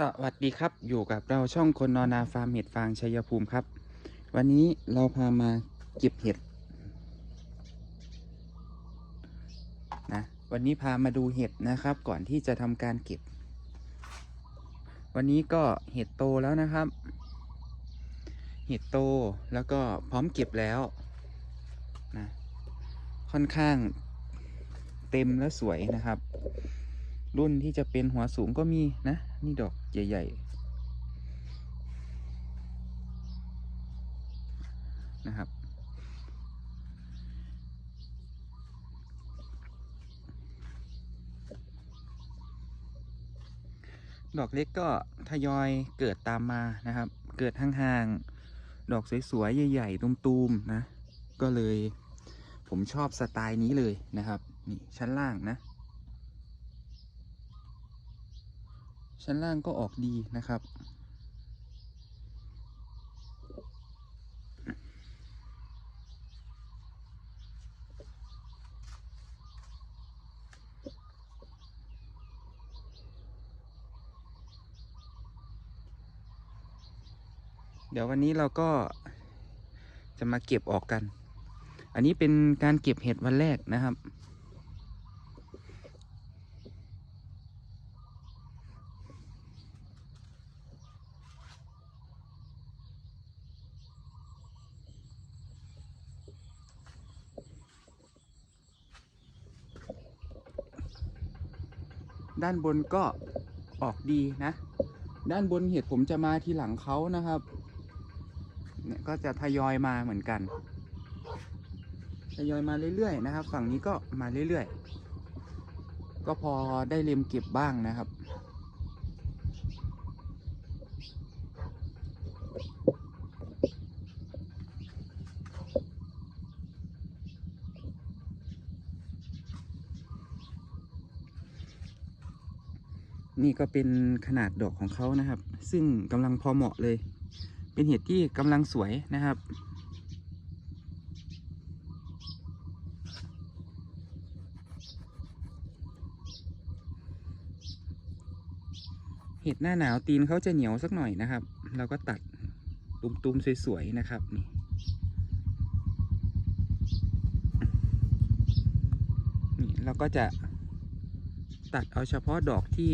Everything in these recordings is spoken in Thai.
สวัสดีครับอยู่กับเราช่องคนนอนาฟาร์มเห็ดฟางชัยภูมิครับ วันนี้เราพามาเก็บเห็ดนะวันนี้พามาดูเห็ดนะครับ ก่อนที่จะทำการเก็บ วันนี้ก็เห็ดโตแล้วนะครับ เห็ดโตแล้วก็พร้อมเก็บแล้วนะค่อนข้างเต็มและสวยนะครับรุ่นที่จะเป็นหัวสูงก็มีนะ นี่ดอก ใหญ่ๆนะครับ ดอกเล็กก็ทยอยเกิดตามมานะครับ เกิดห่างๆ ดอกสวยๆ ใหญ่ๆตุ้มๆนะ ก็เลยผมชอบสไตล์นี้เลยนะครับ นี่ชั้นล่างนะ ชั้นล่างก็ออกดีนะครับ เดี๋ยววันนี้เราก็จะมาเก็บออกกัน อันนี้เป็นการเก็บเห็ดวันแรกนะครับ ด้านบนก็ออกดีนะ ด้านบนเห็ดผมจะมาทีหลังเขานะครับ เนี่ยก็จะทยอยมาเหมือนกัน ทยอยมาเรื่อยๆนะครับ ฝั่งนี้ก็มาเรื่อยๆ ก็พอได้เล็มเก็บบ้างนะครับ นี่ก็เป็นขนาดดอกของเขานะครับ ซึ่งกำลังพอเหมาะเลย เป็นเห็ดที่กำลังสวยนะครับ เห็ดหน้าหนาวตีนเขาจะเหนียวสักหน่อยนะครับ เราก็ตัดตุมๆสวยๆนะครับนี่นี่เราก็จะ ตัดเอาเฉพาะดอกที่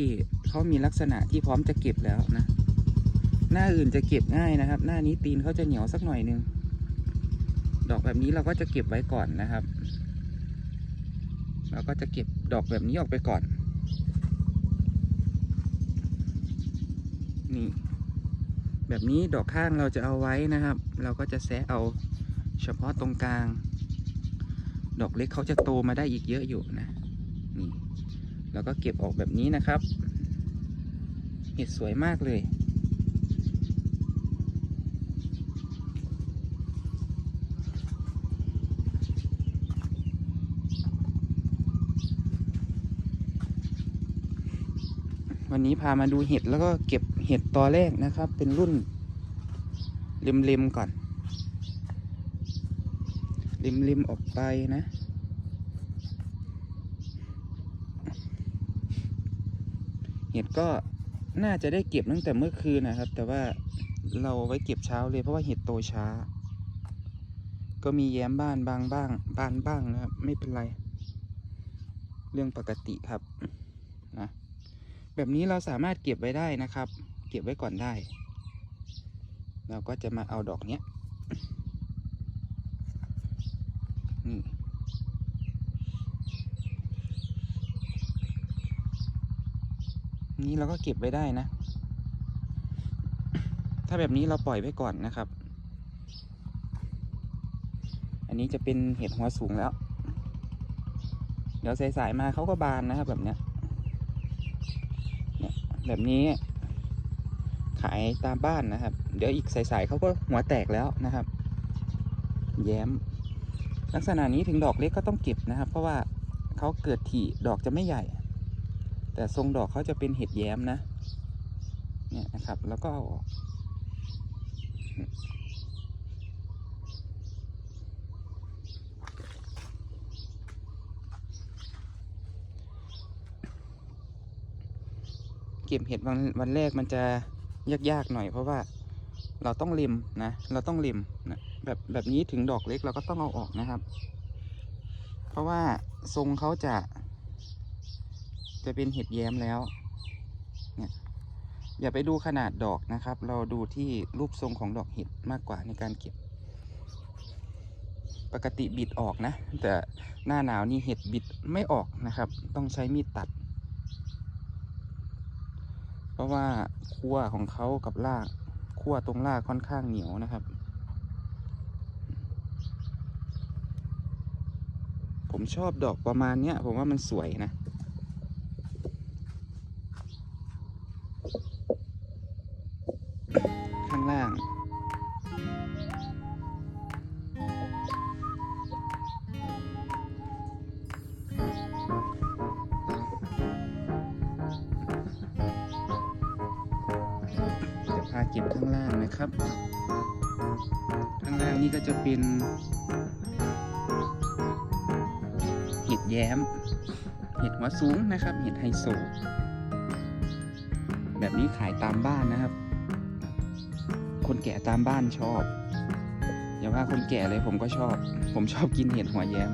เขามีลักษณะที่พร้อมจะเก็บแล้วนะ หน้าอื่นจะเก็บง่ายนะครับ หน้านี้ตีนเขาจะเหนียวสักหน่อยนึง ดอกแบบนี้เราก็จะเก็บไว้ก่อนนะครับ เราก็จะเก็บดอกแบบนี้ออกไปก่อน นี่ แบบนี้ดอกข้างเราจะเอาไว้นะครับ เราก็จะแซะเอาเฉพาะตรงกลาง ดอกเล็กเขาจะโตมาได้อีกเยอะอยู่นะ นี่ แล้วก็เก็บออกแบบนี้นะครับ เห็ดสวยมากเลย วันนี้พามาดูเห็ดแล้วก็เก็บเห็ดตอแรกนะครับ เป็นรุ่นเล็มๆก่อน เล็มๆออกไปนะ เห็ด ก็น่าจะได้เก็บตั้งแต่เมื่อคืนนะครับ แต่ว่าเราไว้เก็บเช้าเลยเพราะว่าเห็ดโตช้า ก็มีแย้มบ้านบางบ้าง บานบ้างนะครับไม่เป็นไร เรื่องปกติครับนะแบบนี้เราสามารถเก็บไว้ได้นะครับ เก็บไว้ก่อนได้ เราก็จะมาเอาดอกเนี้ยนี่ นี้เราก็เก็บไว้ได้นะ ถ้าแบบนี้เราปล่อยไว้ก่อนนะครับ อันนี้จะเป็นเห็ดหัวสูงแล้ว เดี๋ยวสายๆมาเขาก็บานนะครับแบบเนี้ยเนี่ยแบบนี้ขายตามบ้านนะครับ เดี๋ยวอีกสายๆเขาก็หัวแตกแล้วนะครับ แย้ม ลักษณะนี้ถึงดอกเล็กก็ต้องเก็บนะครับ เพราะว่าเขาเกิดถี่ดอกจะไม่ใหญ่ แต่ทรงดอกเขาจะเป็นเห็ดแย้มนะ เนี่ยนะครับ แล้วก็เอาออก เก็บเห็ดวันวันแรกมันจะยากๆหน่อยเพราะว่าเราต้องเล็มนะ เราต้องเล็มนะแบบแบบนี้ถึงดอกเล็กเราก็ต้องเอาออกนะครับ เพราะว่าทรงเขาจะ จะเป็นเห็ดแย้มแล้วเนี่ยอย่าไปดูขนาดดอกนะครับ เราดูที่รูปทรงของดอกเห็ดมากกว่าในการเก็บ ปกติบิดออกนะ แต่หน้าหนาวนี่เห็ดบิดไม่ออกนะครับ ต้องใช้มีดตัด เพราะว่าขั้วของเขากับรากขั้วตรงรากค่อนข้างเหนียวนะครับ ผมชอบดอกประมาณเนี้ยผมว่ามันสวยนะ ม เห็ดหัวสูงนะครับ เห็ดไฮโซ แบบนี้ขายตามบ้านนะครับ คนแก่ตามบ้านชอบ อย่าว่าคนแก่เลยผมก็ชอบ ผมชอบกินเห็ดหัวแย้ม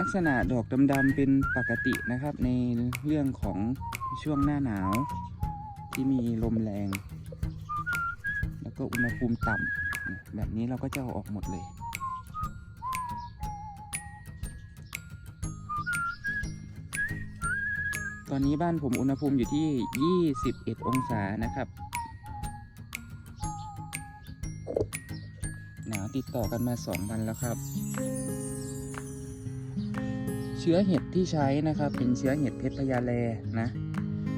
ลักษณะดอกดำๆเป็นปกตินะครับ ในเรื่องของช่วงหน้าหนาวที่มีลมแรง แล้วก็อุณหภูมิต่ำแบบนี้เราก็จะเอาออกหมดเลยตอนนี้บ้านผมอุณหภูมิอยู่ที่ 21 องศานะครับ หนาวติดต่อกันมา 2 วันแล้วครับ เชื้อเห็ดที่ใช้นะครับ เป็นเชื้อเห็ดเพชรพญาแลนะ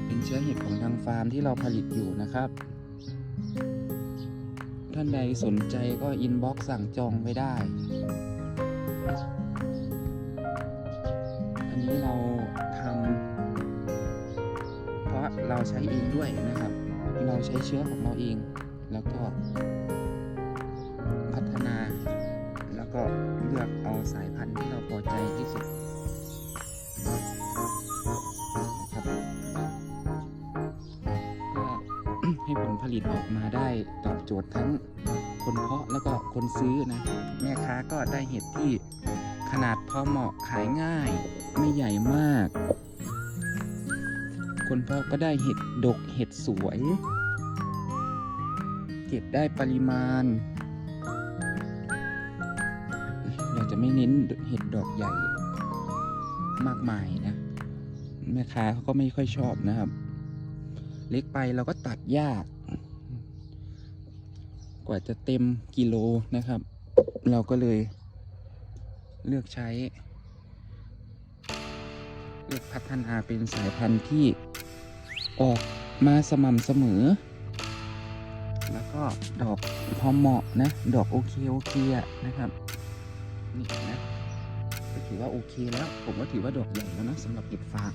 เป็นเชื้อเห็ดของทางฟาร์มที่เราผลิตอยู่นะครับ ท่านใดสนใจก็อินบ็อกซ์สั่งจองไว้ได้ อันนี้เราทำเพราะเราใช้เองด้วยนะครับ เราใช้เชื้อของเราเอง แล้วก็พัฒนา แล้วก็เลือกเอาสายพันธุ์ที่เราพอใจที่สุด ได้เห็ดที่ขนาดพอเหมาะขายง่าย ไม่ใหญ่มาก คนเพาะก็ได้เห็ดดกเห็ดสวย เก็บได้ปริมาณ เราจะไม่เน้นเห็ดดอกใหญ่มากมายนะ แม่ค้าเขาก็ไม่ค่อยชอบนะครับ เล็กไปเราก็ตัดยาก กว่าจะเต็มกิโลนะครับ เราก็เลย เลือกใช้ เลือกพัฒนาเป็นสายพันธุ์ที่ออกมาสม่ำเสมอ แล้วก็ดอกพอเหมาะนะ ดอกโอเคโอเคนะครับ นี่นะก็ถือว่าโอเคแล้ว ผมก็ถือว่าดอกใหญ่แล้วนะสำหรับเก็บฟาง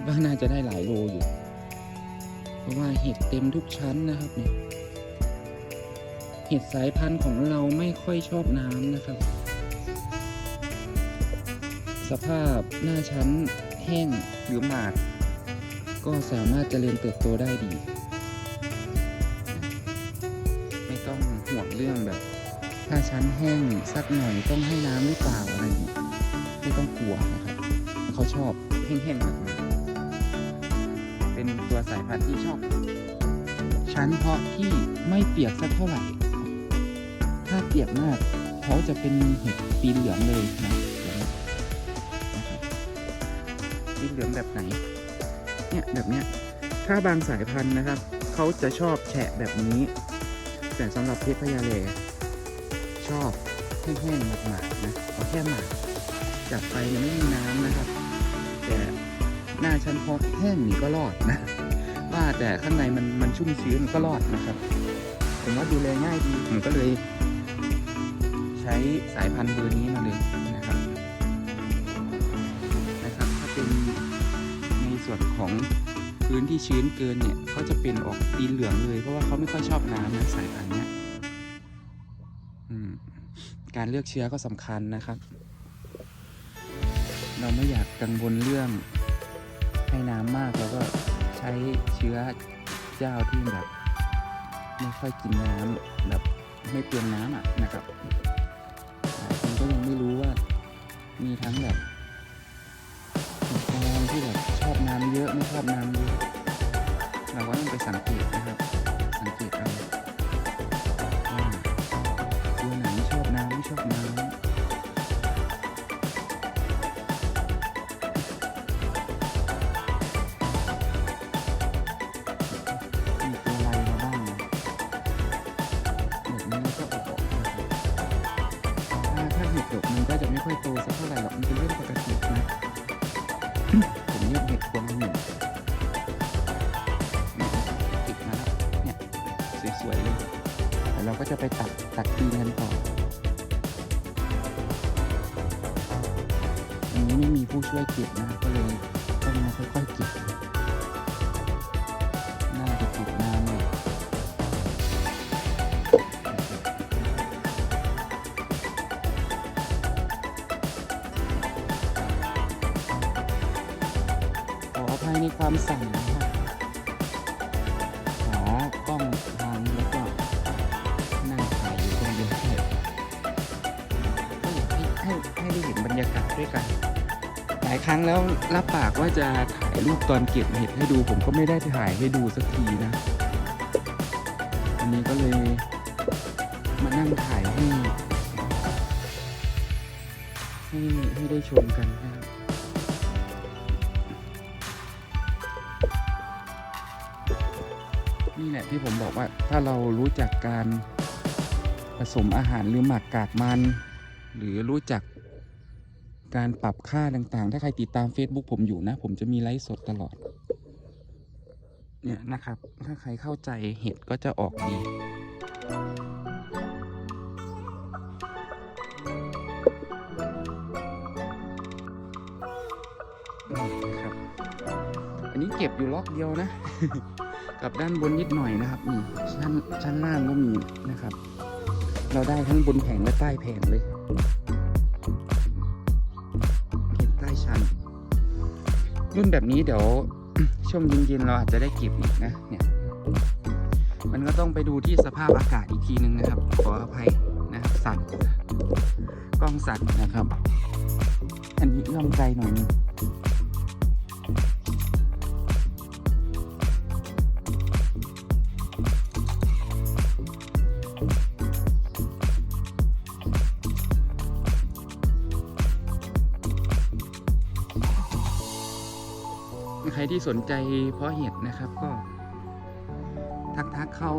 คิดว่าน่าจะได้หลายโลอยู่ เพราะว่าเห็ดเต็มทุกชั้นนะครับเนี่ย เห็ดสายพันธุ์ของเราไม่ค่อยชอบน้ำนะครับ สภาพหน้าชั้นแห้งหรือหมาด ก็สามารถเจริญเติบโตได้ดี ไม่ต้องห่วงเรื่องแบบถ้าชั้นแห้งสักหน่อยต้องให้น้ำหรือเปล่าอะไรอย่างนี้ไม่ต้องกลัวนะครับ เขาชอบแห้งๆแบบนี้ ตัวสายพันธุ์ที่ชอบ ชั้นเพาะที่ไม่เปียกสักเท่าไหร่ ถ้าเปียกมากเขาจะเป็นเห็ดปีเหลืองเลยนะเดี๋ยวนะนะครับปีเหลืองแบบไหน เนี่ยแบบเนี้ย ถ้าบางสายพันธุ์นะครับ เขาจะชอบแฉะแบบนี้ แต่สำหรับเพชรพญาเลชอบแห้งๆหมาดๆนะเอาแค่หมาดจับไปยังไม่มีน้ำนะครับ แต่หน้าชั้นพอแห้งนี่ก็รอดนะาแต่ข้างในมันมันชุ่มชื้นก็รอดนะครับ ผมว่าดูแลง่ายดีผมก็เลย ใช้สายพันธุ์เบอร์นี้มาเลยนะครับนะครับ ถ้าเป็นในส่วนของพื้นที่ชื้นเกินเนี่ยเขาจะเป็นออกตีเหลืองเลย เพราะว่าเขาไม่ค่อยชอบน้ำนะสายพันธุ์เนี้ยการเลือกเชื้อก็สำคัญนะครับ เราไม่อยากกังวลเรื่องให้น้ำมากเราก็ ใช้เชื้อเจ้าที่แบบไม่ค่อยกินน้ำแบบไม่เปลืองน้ำอะนะครับหลายคนก็ยังไม่รู้ว่ามีทั้งแบบแมงที่แบบชอบน้ำเยอะไม่ชอบน้ำเยอะเราก็ต้องไปสังเกตนะครับ สังเกตเอาว่า จะไปตัดตัดตีนกันต่ออันนี้ไม่มีผู้ช่วยเก็บนะก็เลยต้องมาค่อยๆเก็บน่าจะติดนานเลยขออภัยในความสั่น ด้วยกัน หลายครั้งแล้วรับปากว่าจะถ่ายรูปตอนเก็บเห็ดให้ดู ผมก็ไม่ได้ถ่ายให้ดูสักทีนะวันนี้ก็เลยมานั่งถ่ายให้ให้ให้ได้ชมกันนะนี่แหละที่ผมบอกว่าถ้าเรารู้จักการผสมอาหารหรือหมักกากมัน หรือรู้จัก การปรับค่าต่างๆ ถ้าใครติดตาม Facebook ผมอยู่นะ ผมจะมีไลฟ์สดตลอด เนี่ยนะครับ ถ้าใครเข้าใจเห็ดก็จะออกดีนี่นะครับ อันนี้เก็บอยู่ล็อกเดียวนะ กับด้านบนนิดหน่อยนะครับนี่ชั้นชั้นล่างก็มีนะครับ เราได้ทั้งบนแผงและใต้แผงเลย ใต้ชั้นรุ่นแบบนี้เดี๋ยวช่วงเย็นๆเราอาจจะได้เก็บอีกนะเนี่ยมันก็ต้องไปดูที่สภาพอากาศอีกทีนึงนะครับ ขออภัยนะสั่นกล้องสั่นนะครับ อันนี้ลอื้อมไกลหน่อยนึง ใครที่สนใจเพาะเห็ดนะครับก็ ทักทักเข้า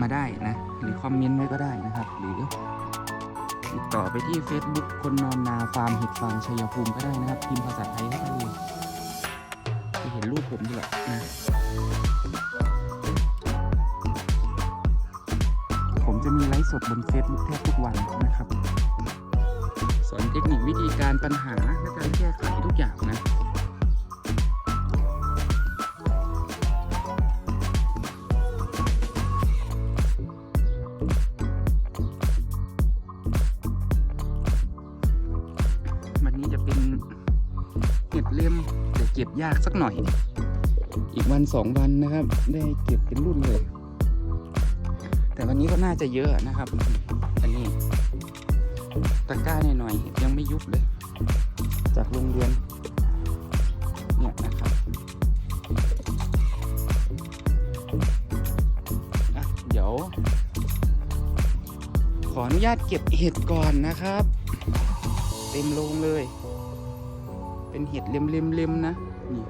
มาได้นะ หรือคอมเมนต์ไว้ก็ได้นะครับ หรือติดต่อไปที่ Facebook คนนอนนาฟาร์มเห็ดฟางชัยภูมิก็ได้นะครับพิมพ์ภาษาไทยเข้าไปเลยจะเห็นรูปผมด้วยนะผมจะมีไลฟ์สดบน Facebook แทบทุกวันนะครับ สอนเทคนิควิธีการปัญหาและการแก้ไขทุกอย่างนะ ยากสักหน่อย อีกวันสองวันนะครับ ได้เก็บเป็นรุ่นเลย แต่วันนี้ก็น่าจะเยอะนะครับ อันนี้ตะกร้าหน่อยๆยังไม่ยุบเลย จากโรงเรียนเนี่ยนะครับอะเดี๋ยว ขออนุญาตเก็บเห็ดก่อนนะครับ เต็มโรงเลย เป็นเห็ดเล็มๆๆนะ นี่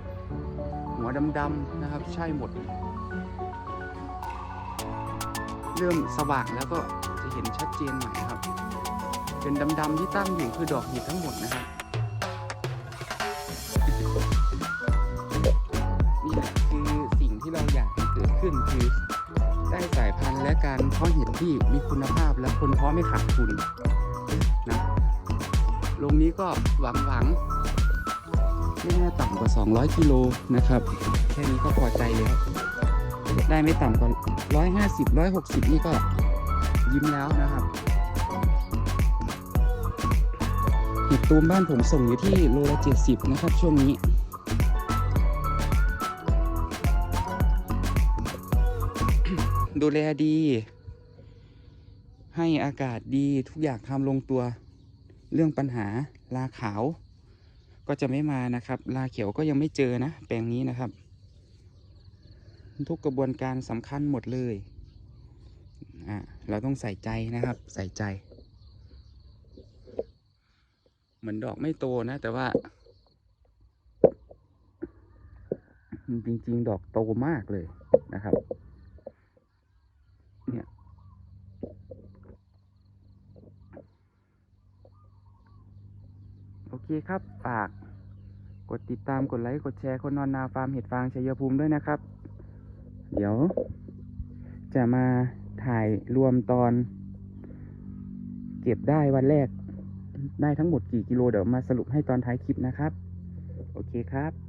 หัวดำๆนะครับ ใช่หมด เริ่มสว่างแล้วก็จะเห็นชัดเจนหน่อยครับ เป็นดำๆที่ตั้งอยู่คือดอกเห็ดทั้งหมดนะครับนี่คือสิ่งที่เราอยากให้เกิดขึ้นคือได้สายพันธุ์และการเพาะเห็ดที่มีคุณภาพและคนเพาะไม่ขาดทุนนะลงนี้ก็หวังหวัง ไม่น่าต่ำกว่า 200 กิโลนะครับ แค่นี้ก็พอใจแล้วได้ไม่ต่ำกว่า 150 160 นี่ก็ยิ้มแล้วนะครับเห็ดตูมบ้านผมส่งอยู่ที่โลละ70 นะครับ ช่วงนี้ดูแลดี ให้อากาศดีทุกอย่างทำลงตัว เรื่องปัญหาลาขาว ก็จะไม่มานะครับ ลาเขียวก็ยังไม่เจอนะ แปลงนี้นะครับ ทุกกระบวนการสำคัญหมดเลยอ่าเราต้องใส่ใจนะครับ ใส่ใจ เหมือนดอกไม่โตนะ แต่ว่า จริง ๆ ดอกโตมากเลยนะครับ เนี่ย โอเคครับฝาก กดติดตามกดไลค์กดแชร์คนนอนนาฟาร์มเห็ดฟางชัยภูมิด้วยนะครับ เดี๋ยว จะมาถ่ายรวมตอน เก็บได้วันแรก ได้ทั้งหมดกี่กิโลเดี๋ยวมาสรุปให้ตอนท้ายคลิปนะครับ โอเคครับ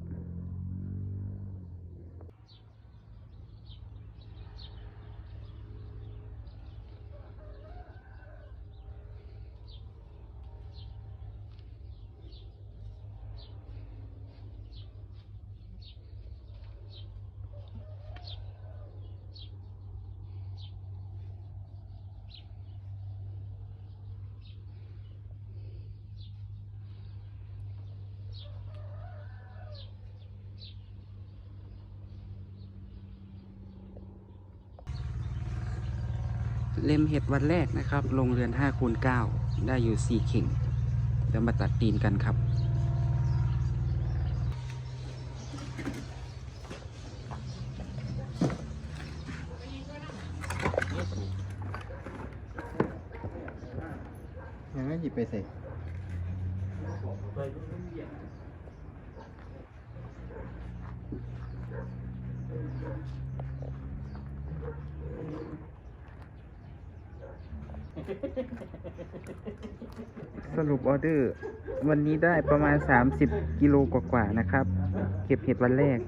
เล็มเห็ดวันแรกนะครับ ลงเรือน5คูณ9ได้อยู่ 4 เข่งเดี๋ยวมาตัดตีนกันครับ ยังไม่หยิบไปใส่ สรุปออเดอร์ วันนี้ได้ประมาณ 30 กิโลกว่าๆนะครับ เก็บเห็ดวันแรก